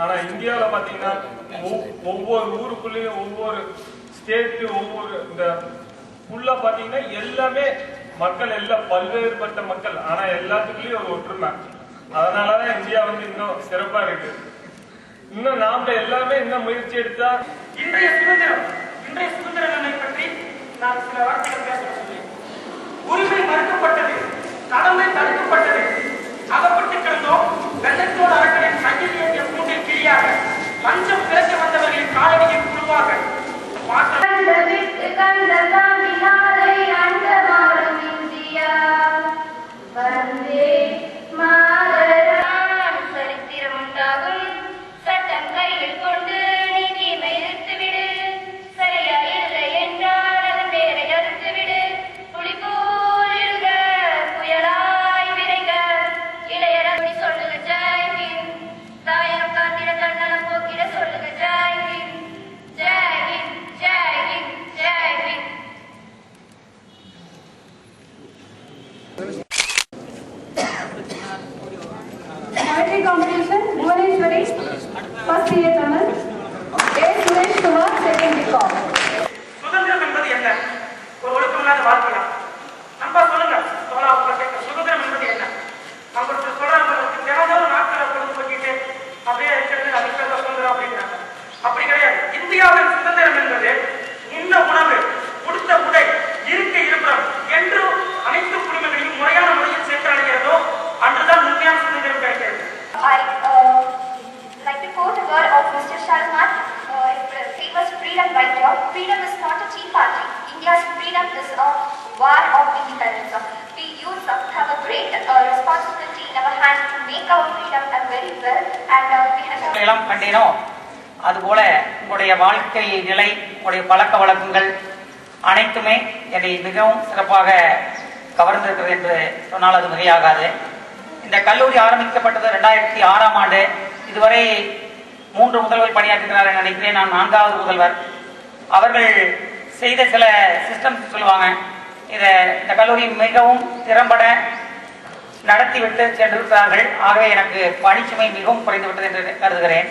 ஆனா இந்தியாவில் பாத்தீங்கன்னா ஒவ்வொரு ஊருக்குள்ளேயும் ஒவ்வொரு ஸ்டேட்டு ஒவ்வொரு இந்த ஃபுல்லா பாத்தீங்கன்னா எல்லாமே மக்கள் எல்லாம் பல்வேறுபட்ட மக்கள். ஆனா எல்லாத்துக்குள்ளயும் ஒரு ஒற்றுமை. அதனாலதான் இந்தியா வந்து இன்னும் சிறப்பா இருக்கு. இன்னும் நாம எல்லாமே இன்னும் முயற்சி எடுத்தா இன்றைய Poetry competition Bhuvaneshwari first year Tamil A Suresh Kumar second BCom சுதந்திரம் என்பது என்ன? ஒரு ஒழுக்கமில்லாத வாழ்க்கையா? நம்ப சொல்லுங்க. தோழா உங்களை கேட்க சுதந்திரம் என்பது என்ன? அவங்களுக்கு சொல்றாங்க தினமும் நாட்களை கொண்டு போக்கிட்டு அப்படியே இருக்கிறது அதுக்கு சுதந்திரம் அப்படிங்கிறாங்க. அப்படி கிடையாது. இந்தியாவின் சுதந்திரம் என்பது Freedom is not a tea party. India's freedom is a war of independence. We youth uh, have a great uh, responsibility in our hands to make our freedom uh, very well and uh, we have இளம் கண்டேனோ? அதுபோல உங்களுடைய வாழ்க்கை நிலை உங்களுடைய பழக்க வழக்கங்கள் அனைத்துமே என்னை மிகவும் சிறப்பாக கவர்ந்திருக்கிறது என்று சொன்னால் அது மிகையாகாது. இந்த கல்லூரி ஆரம்பிக்கப்பட்டது ரெண்டாயிரத்தி ஆறாம் ஆண்டு. இதுவரை மூன்று முதல்வர் பணியாற்றுகிறார் என நினைக்கிறேன். நான் நான்காவது முதல்வர். அவர்கள் செய்த சில சிஸ்டம்ஸ் சொல்லுவாங்க. இதை இந்த கல்லூரி மிகவும் திறம்பட நடத்திவிட்டு சென்றிருக்கிறார்கள். ஆகவே எனக்கு பணிச்சுமை மிகவும் குறைந்துவிட்டது என்று கருதுகிறேன்.